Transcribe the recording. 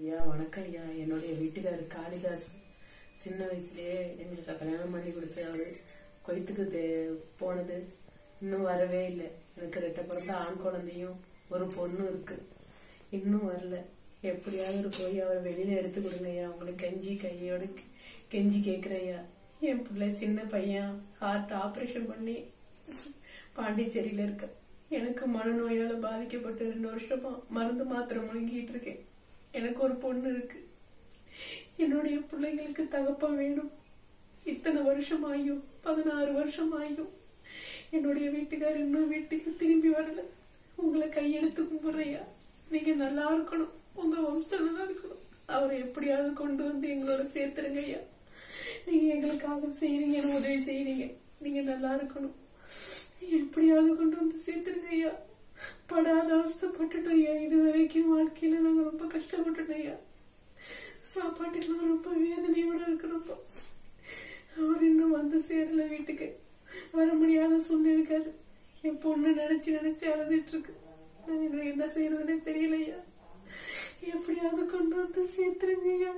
ஐயா வணக்கம் ஐயா. என்னுடைய வீட்டுக்காரர் காளிதாஸ் சின்ன வயசுலயே எங்களுக்கு கல்யாணம் பண்ணி கொடுத்து அவரு கொய்த்துக்கு தே- போனது. இன்னும் வரவே இல்லை. எனக்கு ரெட்டை பிறந்த ஆண் குழந்தையும் ஒரு பொண்ணும் இருக்கு. இன்னும் வரல. எப்படியாவது ஒரு போய் அவர் வெளியில எடுத்து கொடுங்க ஐயா. உங்களுக்கு கெஞ்சி கையோட கெஞ்சி கேட்கிறேன் ஐயா. என் பிள்ளை சின்ன பையன் ஹார்ட் ஆபரேஷன் பண்ணி பாண்டிச்சேரியில இருக்க. எனக்கு மனநோயால பாதிக்கப்பட்டு ரெண்டு வருஷமா மருந்து மாத்திரை முழுங்கிட்டு இருக்கேன். எனக்கு ஒரு பொண்ணு இருக்கு. என்னுடைய பிள்ளைங்களுக்கு தகப்பம் வேணும் இத்தனை வருஷம் ஆயும் பதினாறு வருஷம் ஆயும் என்னுடைய வீட்டுக்கார் இன்னும் வீட்டுக்கு திரும்பி வரல. உங்களை கையெடுத்து கும்பிடுறையா? நீங்க நல்லா இருக்கணும். உங்க வம்சம் நல்லா இருக்கணும். அவரை எப்படியாவது கொண்டு வந்து எங்களோட சேர்த்துருங்க ஐயா. நீங்க எங்களுக்காக செய்றீங்கன்னு உதவி செய்றீங்க. நீங்க நல்லா இருக்கணும். எப்படியாவது கொண்டு வந்து சேர்த்துருங்க. படாத அவஸ்தப்பட்டுட்டோம் ஐயா இது வரைக்கும் வாழ்க்கையில நாங்க ரொம்ப கஷ்டப்பட்டுட்டோம் ஐயா சாப்பாட்டுக்கெல்லாம் ரொம்ப வேதனையோட இருக்கிறப்போ அவர் இன்னும் வந்து சேரல வீட்டுக்கு வர முடியாத சூழ்நிலைக்காரு. என் பொண்ணு நினைச்சு நினைச்சு அழுதுட்டு இருக்கு நான் என்ன செய்யறதுன்னே தெரியலையா? எப்படியாவது கொண்டு வந்து சேர்த்துருங்கய்யா.